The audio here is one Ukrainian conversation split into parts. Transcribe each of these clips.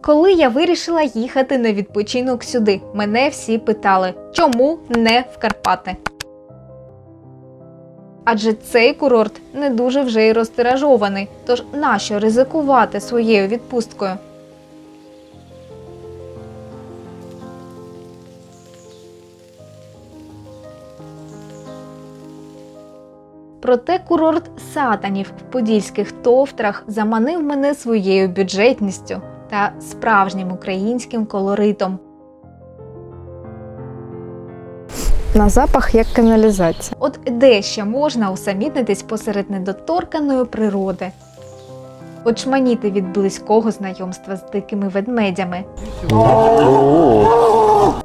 Коли я вирішила їхати на відпочинок сюди, мене всі питали, чому не в Карпати? Адже цей курорт не дуже вже й розтиражований, тож нащо ризикувати своєю відпусткою? Проте курорт сатанів в подільських товтрах заманив мене своєю бюджетністю та справжнім українським колоритом. На запах як каналізація. От де ще можна усамітнитись посеред недоторканої природи, очманіти від близького знайомства з дикими ведмедями,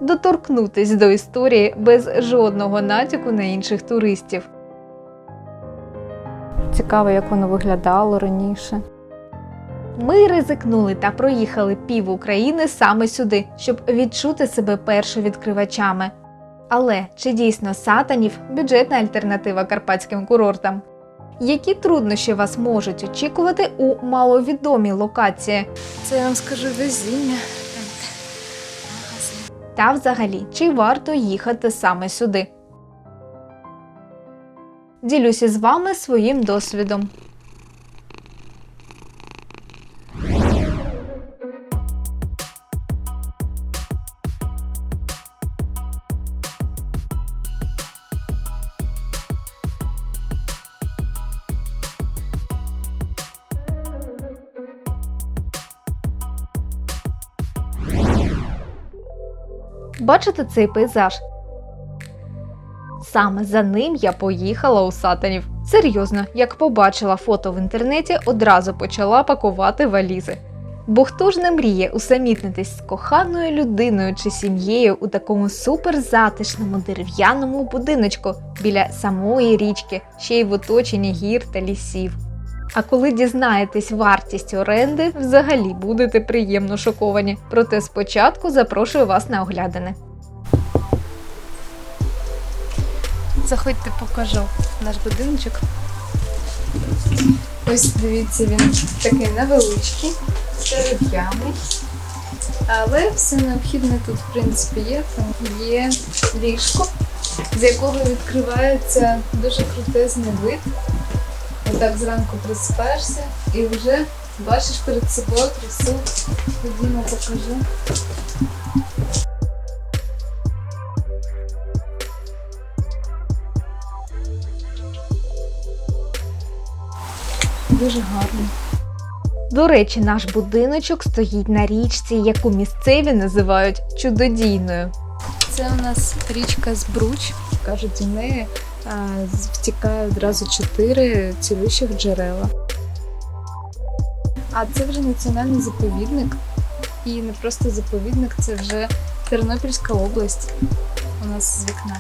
доторкнутись до історії без жодного натяку на інших туристів. Цікаво, як воно виглядало раніше. Ми ризикнули та проїхали пів України саме сюди, щоб відчути себе першовідкривачами. Але чи дійсно сатанів бюджетна альтернатива карпатським курортам? Які труднощі вас можуть очікувати у маловідомій локації? Це я вам скажу везіння. Та взагалі, чи варто їхати саме сюди? Ділюся з вами своїм досвідом. Бачите цей пейзаж? Саме за ним я поїхала у сатанів. Серйозно, як побачила фото в інтернеті, одразу почала пакувати валізи. Бо хто ж не мріє усамітнитись з коханою людиною чи сім'єю у такому суперзатишному дерев'яному будиночку біля самої річки, ще й в оточенні гір та лісів. А коли дізнаєтесь вартість оренди, взагалі будете приємно шоковані. Проте спочатку запрошую вас на оглядини. Заходьте, покажу наш будиночок. Ось дивіться, він такий невеличкий, дерев'яний. Але все необхідне тут, в принципі, є. Там є ліжко, з якого відкривається дуже крутезний вид. Отак зранку просипаєшся і вже бачиш перед собою красу. Ходімо, покажу. Дуже гарно. До речі, наш будиночок стоїть на річці, яку місцеві називають чудодійною. Це у нас річка Збруч. Кажуть, у неї втікає одразу чотири цілющих джерела. А це вже національний заповідник. І не просто заповідник, це вже Тернопільська область у нас з вікна.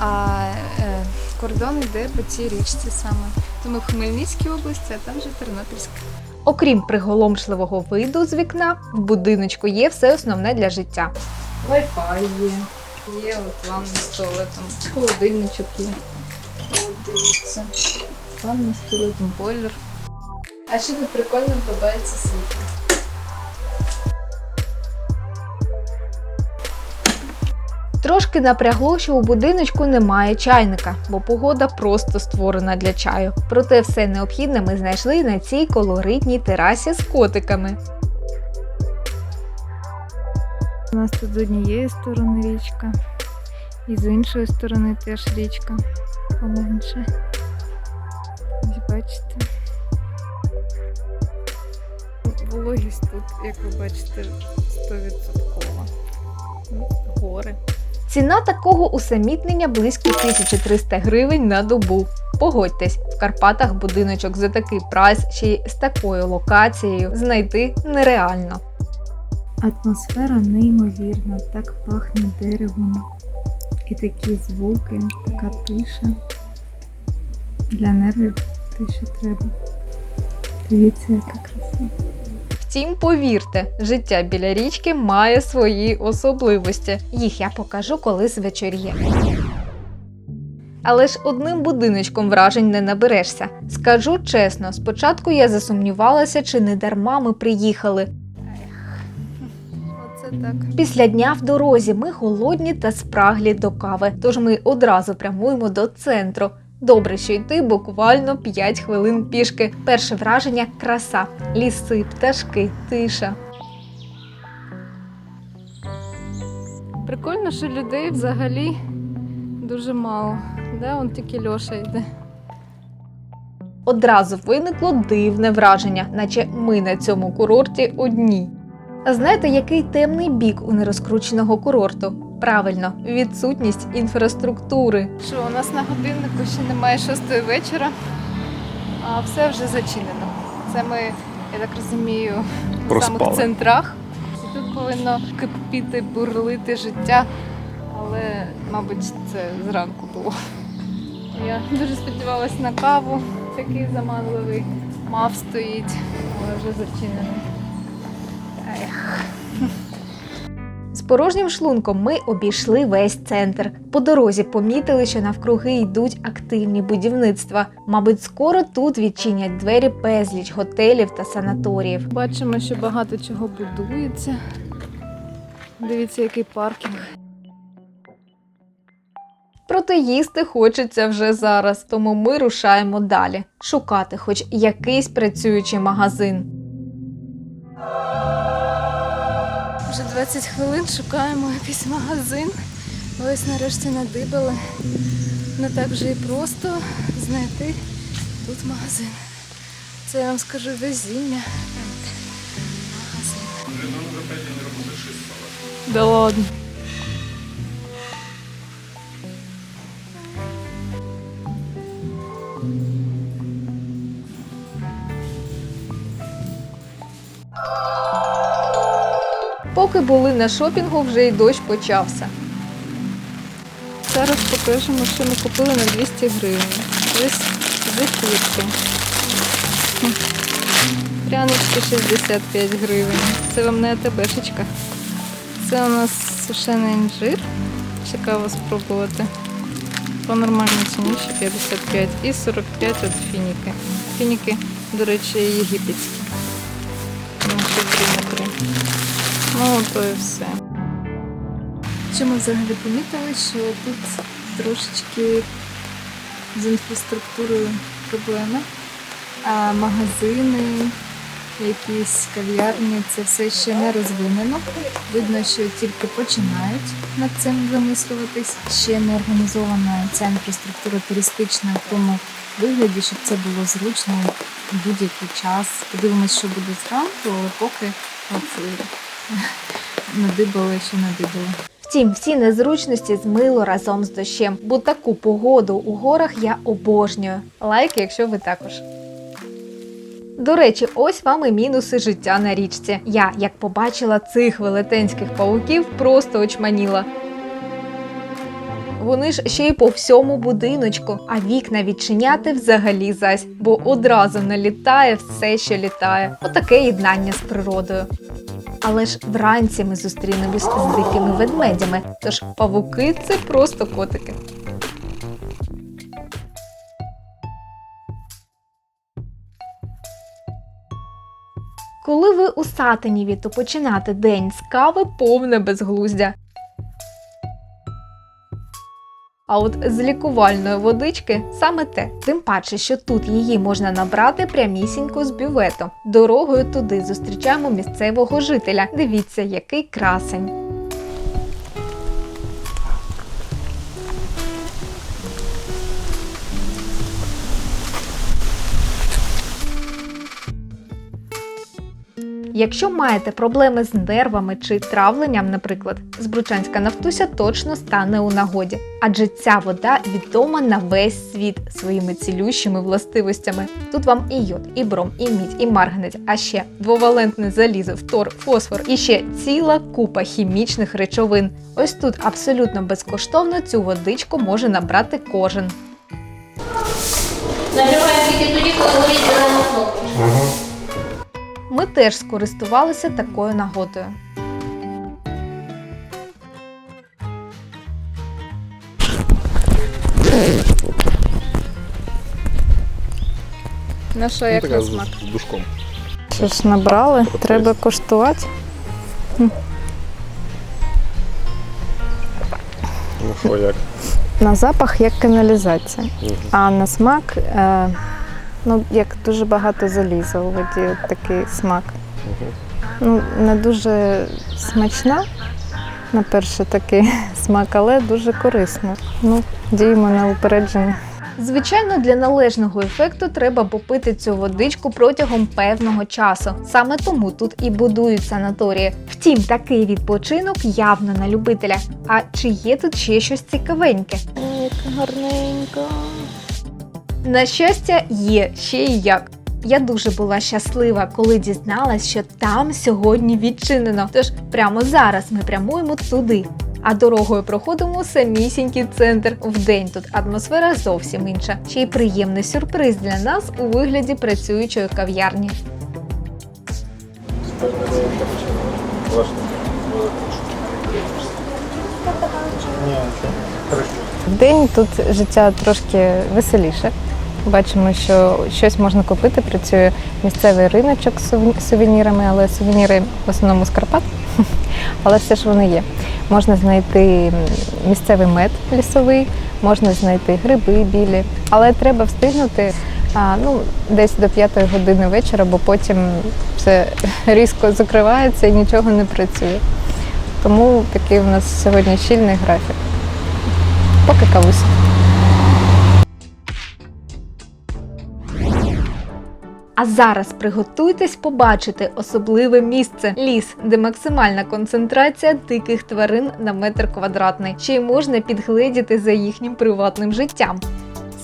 А е, кордон йде по цій річці саме. Тому в Хмельницькій області, а там вже Тернопільська. Окрім приголомшливого виду з вікна, в будиночку є все основне для життя. Wi-Fi є. Є от ванна з туалетом. Холодильничок є. Дивіться. Ванна з туалетом, бойлер. А ще тут прикольно подобається світло. Трошки напрягло, що у будиночку немає чайника, бо погода просто створена для чаю. Проте все необхідне ми знайшли на цій колоритній терасі з котиками. У нас тут з однієї сторони річка, і з іншої сторони теж річка поменше. Ось бачите. Вологість тут, як ви бачите, 100%. Гори. Ціна такого усамітнення близько 1300 гривень на добу. Погодьтесь, в Карпатах будиночок за такий прайс й з такою локацією знайти нереально. Атмосфера неймовірна, так пахне деревом. І такі звуки, така тиша. Для нервів те, що треба. Дивіться, яка краса. Втім, повірте, життя біля річки має свої особливості. Їх я покажу, коли звечоріє. Але ж одним будиночком вражень не наберешся. Скажу чесно, спочатку я засумнівалася, чи не дарма ми приїхали. Так. Після дня в дорозі ми голодні та спраглі до кави, тож ми одразу прямуємо до центру. Добре, що йти буквально 5 хвилин пішки. Перше враження краса, ліси, пташки, тиша. Прикольно, що людей взагалі дуже мало. Де он тільки Льоша йде. Одразу виникло дивне враження, наче ми на цьому курорті одні. А знаєте, який темний бік у нерозкрученого курорту? Правильно, відсутність інфраструктури. Що у нас на годиннику ще немає шостої вечора, а все вже зачинено. Це ми, я так розумію, в самих центрах. І тут повинно кипіти, бурлити життя, але, мабуть, це зранку було. Я дуже сподівалася на каву, такий заманливий мав стоїть, але вже зачинений. Ех. З порожнім шлунком ми обійшли весь центр. По дорозі помітили, що навкруги йдуть активні будівництва. Мабуть, скоро тут відчинять двері безліч готелів та санаторіїв. Бачимо, що багато чого будується. Дивіться, який паркінг. Проте їсти хочеться вже зараз, тому ми рушаємо далі шукати хоч якийсь працюючий магазин. Вже 20 хвилин шукаємо якийсь магазин. Ось нарешті надибали. Не так вже і просто знайти тут магазин. Це я вам скажу везіння. Магазин. Да ладно. Були на шопінгу, вже й дощ почався. Зараз покажемо, що ми купили на 200 гривень. Ось зефірки. Хм. Прянички 65 гривень. Це вам не АТБшечка. Це у нас сушений інжир. Цікаво спробувати. По нормальній ціні ще 55 і 45 от фініки. Фініки, до речі, єгипетські. Ну, то і все. Що ми взагалі помітили, що тут трошечки з інфраструктурою проблеми. А магазини, якісь кав'ярні, це все ще не розвинено. Видно, що тільки починають над цим замислюватись. Ще не організована ця інфраструктура туристична в тому вигляді, щоб це було зручно в будь-який час. Подивимось, що буде зранку, але поки от, надибали, що надибали. Втім, всі незручності змило разом з дощем, бо таку погоду у горах я обожнюю. Лайк, якщо ви також. До речі, ось вам і мінуси життя на річці. Я, як побачила цих велетенських павуків, просто очманіла. Вони ж ще й по всьому будиночку, а вікна відчиняти взагалі зась, бо одразу налітає все, що літає. Отаке єднання з природою. Але ж вранці ми зустрінемось з дикими ведмедями, тож павуки це просто котики. Коли ви у Сатаніві, то починати день з кави повне безглуздя. А от з лікувальної водички саме те, тим паче, що тут її можна набрати прямісінько з бювету. Дорогою туди зустрічаємо місцевого жителя. Дивіться, який красень. Якщо маєте проблеми з нервами чи травленням, наприклад, збручанська нафтуся точно стане у нагоді, адже ця вода відома на весь світ своїми цілющими властивостями. Тут вам і йод, і бром, і мідь, і марганець, а ще двовалентне залізо, фтор, фосфор і ще ціла купа хімічних речовин. Ось тут абсолютно безкоштовно цю водичку може набрати кожен. Нажимаємо тільки тоді, коли горить зелена кнопка ми теж скористувалися такою нагодою. Ну ну, на що, як на смак? з душком. Що ж набрали, треба коштувати. Ну що, як? На запах як каналізація, а на смак. Е ну, як дуже багато заліза у воді, от такий смак. Ну, не дуже смачна, на перший такий смак, але дуже корисна. Ну, діємо на упередження. Звичайно, для належного ефекту треба попити цю водичку протягом певного часу. Саме тому тут і будують санаторії. Втім, такий відпочинок явно на любителя. А чи є тут ще щось цікавеньке? Гарненько. На щастя, є ще й як. Я дуже була щаслива, коли дізналась, що там сьогодні відчинено. Тож прямо зараз ми прямуємо туди. А дорогою проходимо самісінький центр. Вдень тут атмосфера зовсім інша. Ще й приємний сюрприз для нас у вигляді працюючої кав'ярні. Вдень тут життя трошки веселіше. Бачимо, що щось можна купити. Працює місцевий риночок з сувенірами, але сувеніри в основному з Карпат. Але все ж вони є. Можна знайти місцевий мед лісовий, можна знайти гриби білі, але треба встигнути а, ну, десь до п'ятої години вечора, бо потім все різко закривається і нічого не працює. Тому такий у нас сьогодні щільний графік. Поки кавусь. Зараз приготуйтесь побачити особливе місце ліс, де максимальна концентрація диких тварин на метр квадратний. Ще й можна підгледіти за їхнім приватним життям.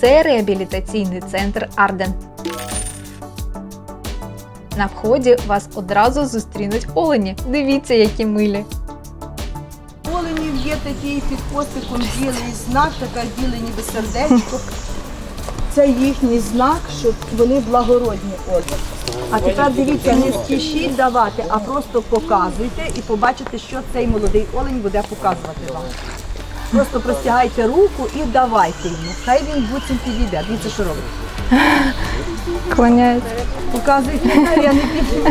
Це реабілітаційний центр Арден. На вході вас одразу зустрінуть олені. Дивіться, які милі. Оленів є такий під хвостиком білий знак, така біле ніби сердечко. Це їхній знак, що вони благородні олені. А тепер дивіться, не спішіть давати, а просто показуйте і побачите, що цей молодий олень буде показувати вам. Просто простягайте руку і давайте йому. Хай він буцім підійде. Дивіться, що робить. Клоняється. Показуйте, я не піду.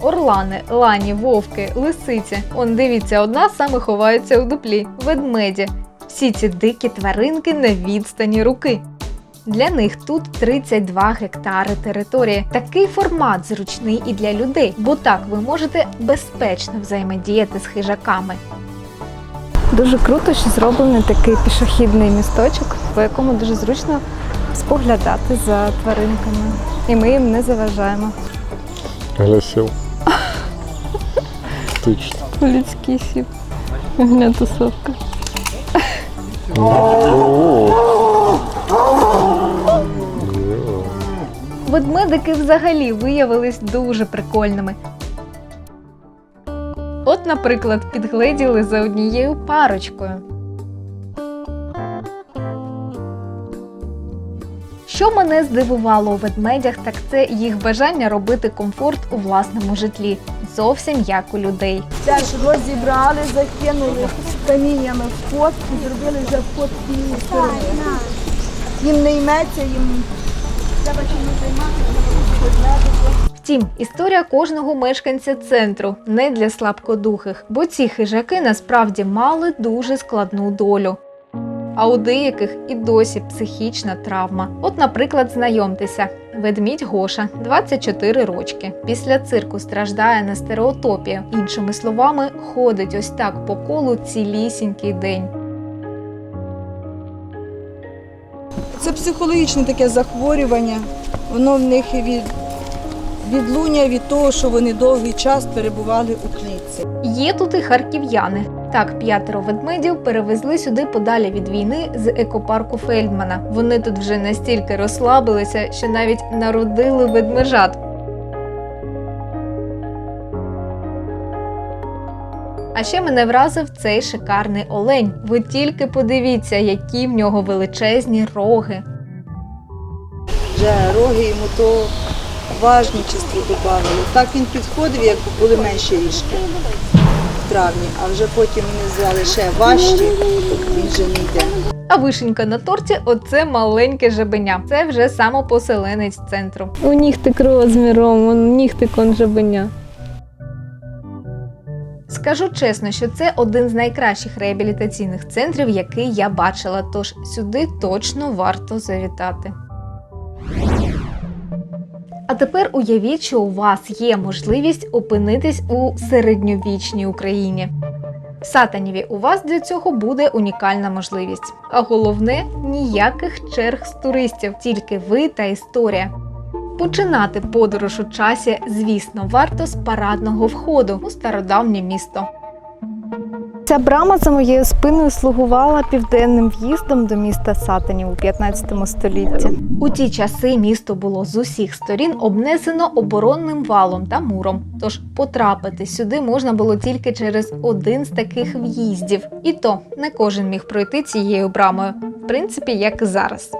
Орлани, лані, вовки, лисиці. Он дивіться, одна саме ховається у дуплі. Ведмеді. Всі ці дикі тваринки на відстані руки. Для них тут 32 гектари території. Такий формат зручний і для людей, бо так ви можете безпечно взаємодіяти з хижаками. Дуже круто, що зроблений такий пішохідний місточок, по якому дуже зручно споглядати за тваринками. І ми їм не заважаємо. Гля сів. Точно. Людський сіп. Гля тусовка. Ведмедики взагалі виявились дуже прикольними. От, наприклад, підгледіли за однією парочкою. Що мене здивувало у ведмедях, так це їх бажання робити комфорт у власному житлі, зовсім як у людей. Теж розібрали, закинули каміннями в ход і зробили вже вход з. Їм не йметься, їм треба чимось займатися. Втім, історія кожного мешканця центру не для слабкодухих, бо ці хижаки насправді мали дуже складну долю. А у деяких і досі психічна травма. От, наприклад, знайомтеся, ведмідь Гоша, 24 рочки. Після цирку страждає на стереотопію. Іншими словами, ходить ось так по колу цілісінький день. Це психологічне таке захворювання. Воно в них від, відлуння від того, що вони довгий час перебували у клітці. Є тут і харків'яни. Так, п'ятеро ведмедів перевезли сюди подалі від війни з екопарку Фельдмана. Вони тут вже настільки розслабилися, що навіть народили ведмежат. А ще мене вразив цей шикарний олень. Ви тільки подивіться, які в нього величезні роги. Вже роги йому то важнічество додали. Так він підходив, як були менші ріжки в травні, а вже потім вони звали ще важчі, він вже не йде. А вишенька на торті оце маленьке жабеня. Це вже самопоселенець центру. У нігтик розміром, он нігтик он жабеня. Скажу чесно, що це один з найкращих реабілітаційних центрів, який я бачила. Тож сюди точно варто завітати. А тепер уявіть, що у вас є можливість опинитись у середньовічній Україні. В Сатаніві у вас для цього буде унікальна можливість. А головне ніяких черг з туристів, тільки ви та історія. Починати подорож у часі, звісно, варто з парадного входу у стародавнє місто. Ця брама за моєю спиною слугувала південним в'їздом до міста Сатанів у 15 столітті. У ті часи місто було з усіх сторін обнесено оборонним валом та муром. Тож потрапити сюди можна було тільки через один з таких в'їздів. І то не кожен міг пройти цією брамою, в принципі, як зараз.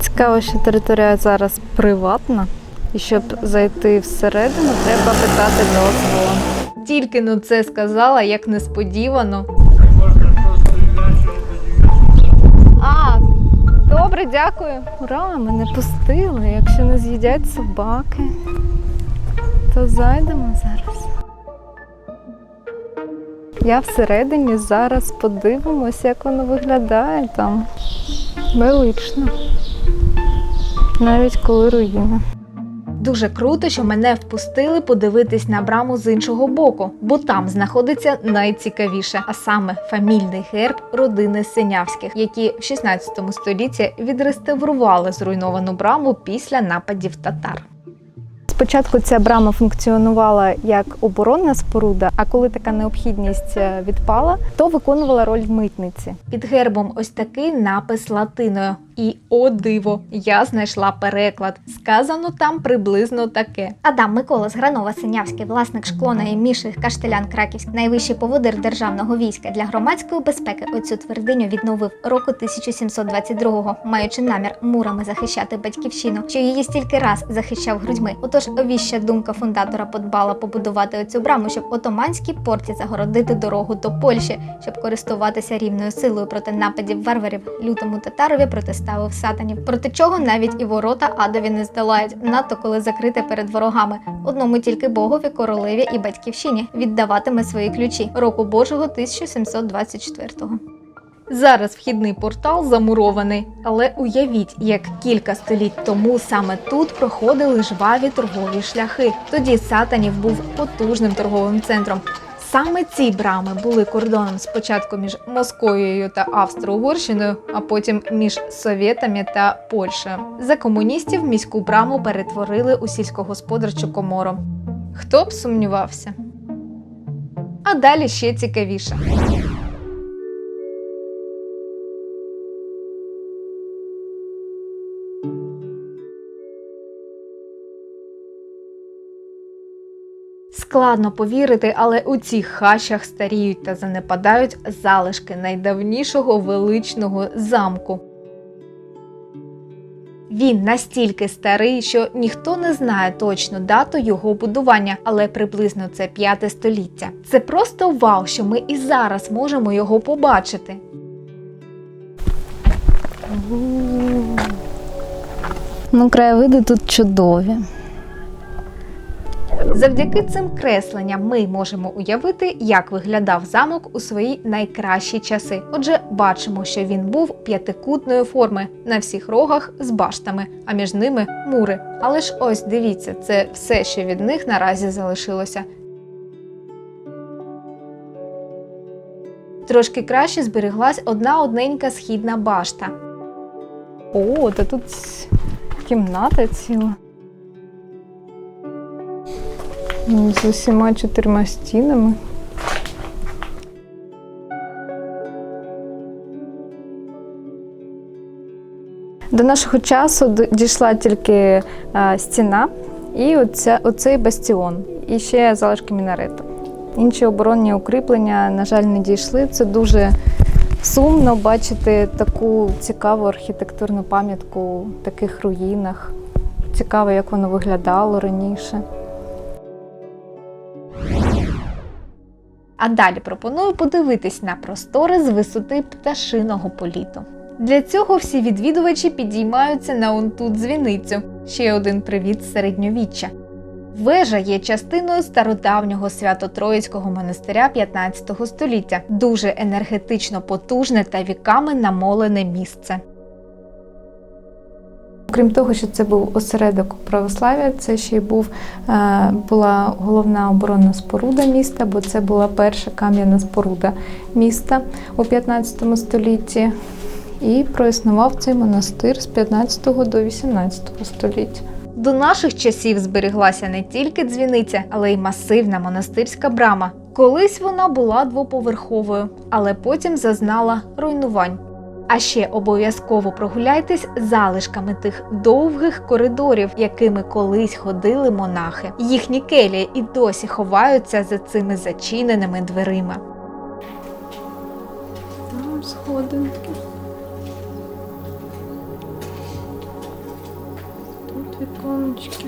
Цікаво, що територія зараз приватна, і щоб зайти всередину, треба питати дозволу. Тільки но це сказала, як несподівано. А, добре, дякую. Ура, мене пустили. Якщо не з'їдять собаки, то зайдемо зараз. Я всередині зараз подивимось, як воно виглядає там. Велично. Навіть коли руїни. Дуже круто, що мене впустили подивитись на браму з іншого боку, бо там знаходиться найцікавіше, а саме фамільний герб родини Синявських, які в 16 столітті відреставрували зруйновану браму після нападів татар. Спочатку ця брама функціонувала як оборонна споруда, а коли така необхідність е, відпала, то виконувала роль митниці. Під гербом ось такий напис латиною. І о диво, я знайшла переклад. Сказано там приблизно таке. Адам Микола з Гранова Синявський, власник шклоної міших Каштелян Краківський, найвищий поводир державного війська для громадської безпеки. Оцю твердиню відновив року 1722-го, маючи намір мурами захищати батьківщину, що її стільки раз захищав грудьми. Отож, віща думка фундатора подбала побудувати оцю браму, щоб отоманській порті загородити дорогу до Польщі, щоб користуватися рівною силою проти нападів варварів. Лютому татарові протиставив сатанів, проти чого навіть і ворота адові не здолають, надто коли закрите перед ворогами. Одному тільки богові, королеві і батьківщині віддаватиме свої ключі року Божого 1724-го. Зараз вхідний портал замурований, але уявіть, як кілька століть тому саме тут проходили жваві торгові шляхи. Тоді Сатанів був потужним торговим центром. Саме ці брами були кордоном спочатку між Московією та Австро-Угорщиною, а потім між Совєтами та Польщею. За комуністів міську браму перетворили у сільськогосподарчу комору. Хто б сумнівався? А далі ще цікавіше. Складно повірити, але у цих хащах старіють та занепадають залишки найдавнішого величного замку. Він настільки старий, що ніхто не знає точну дату його будування, але приблизно це п'яте століття. Це просто вау, що ми і зараз можемо його побачити. Ну, краєвиди тут чудові. Завдяки цим кресленням ми можемо уявити, як виглядав замок у свої найкращі часи. Отже, бачимо, що він був п'ятикутної форми на всіх рогах з баштами, а між ними мури. Але ж ось дивіться, це все, що від них наразі залишилося. Трошки краще збереглась одна одненька східна башта. О, та тут кімната ціла. З усіма чотирма стінами. До нашого часу дійшла тільки стіна і оця, оцей бастіон, і ще залишки мінарету. Інші оборонні укріплення, на жаль, не дійшли. Це дуже сумно бачити таку цікаву архітектурну пам'ятку в таких руїнах. Цікаво, як воно виглядало раніше. А далі пропоную подивитись на простори з висоти пташиного політу. Для цього всі відвідувачі підіймаються на он ту дзвіницю. Ще один привіт з середньовіччя. Вежа є частиною стародавнього свято-троїцького монастиря 15 століття, дуже енергетично потужне та віками намолене місце. Крім того, що це був осередок православ'я, це ще й був, е, була головна оборонна споруда міста, бо це була перша кам'яна споруда міста у 15 столітті. І проіснував цей монастир з 15 до 18 століття. До наших часів збереглася не тільки дзвіниця, але й масивна монастирська брама. Колись вона була двоповерховою, але потім зазнала руйнувань. А ще обов'язково прогуляйтесь залишками тих довгих коридорів, якими колись ходили монахи. Їхні келії і досі ховаються за цими зачиненими дверима. Там сходинки. Тут віконечки.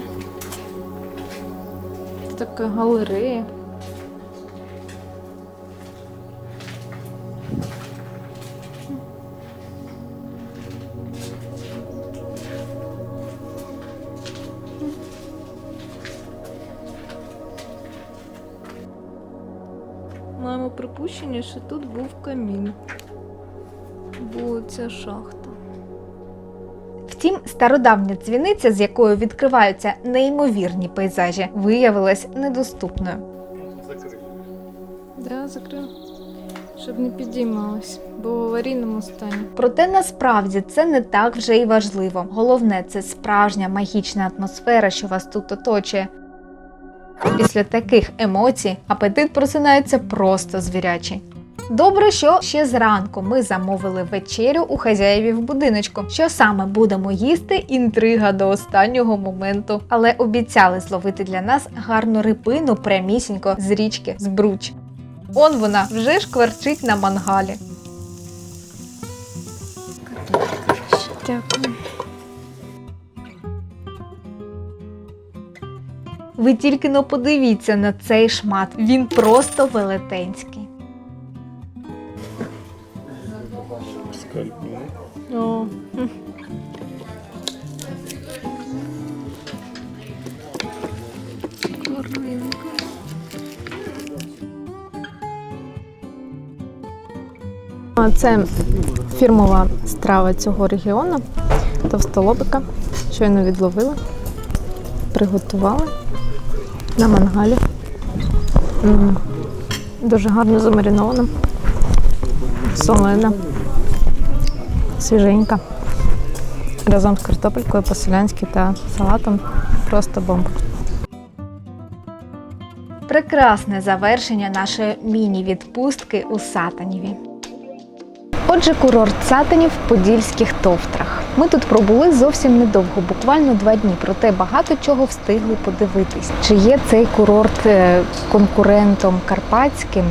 Така галерея. Припущення, що тут був камін. Була ця шахта. Втім, стародавня дзвіниця, з якою відкриваються неймовірні пейзажі, виявилась недоступною. Да, закрив. Щоб не підіймалась, бо в аварійному стані. Проте насправді це не так вже й важливо. Головне це справжня магічна атмосфера, що вас тут оточує. Після таких емоцій апетит просинається просто звірячий. Добре, що ще зранку ми замовили вечерю у хазяєві в будиночку. Що саме будемо їсти? Інтрига до останнього моменту. Але обіцяли зловити для нас гарну рибину прямісінько з річки Збруч. Он вона вже шкварчить на мангалі. Дякую. Ви тільки но подивіться на цей шмат. Він просто велетенський. О, Це фірмова страва цього регіону. Товстолобика. Щойно відловили, приготували на мангалі. Дуже гарно замаринована, солена, свіженька. Разом з картопелькою по-селянськи та салатом. Просто бомба. Прекрасне завершення нашої міні-відпустки у Сатаніві. Отже, курорт Сатанів в Подільських товтрах. Ми тут пробули зовсім недовго, буквально два дні, проте багато чого встигли подивитись. Чи є цей курорт е, конкурентом карпатським?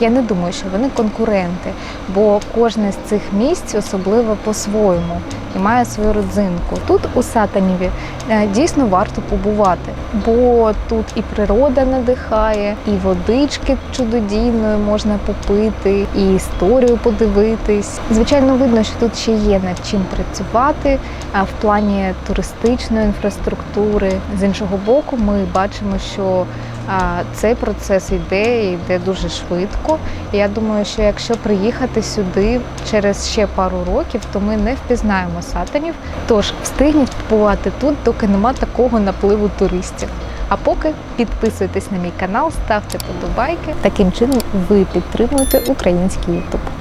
Я не думаю, що вони конкуренти, бо кожне з цих місць особливо по-своєму і має свою родзинку. Тут у Сатаніві е, дійсно варто побувати, бо тут і природа надихає, і водички чудодійної можна попити, і історію подивитись. Звичайно, видно, що тут ще є над чим працювати в плані туристичної інфраструктури. З іншого боку, ми бачимо, що цей процес йде і йде дуже швидко. Я думаю, що якщо приїхати сюди через ще пару років, то ми не впізнаємо сатанів. Тож встигніть побувати тут, доки нема такого напливу туристів. А поки підписуйтесь на мій канал, ставте подобайки. Таким чином ви підтримуєте український YouTube.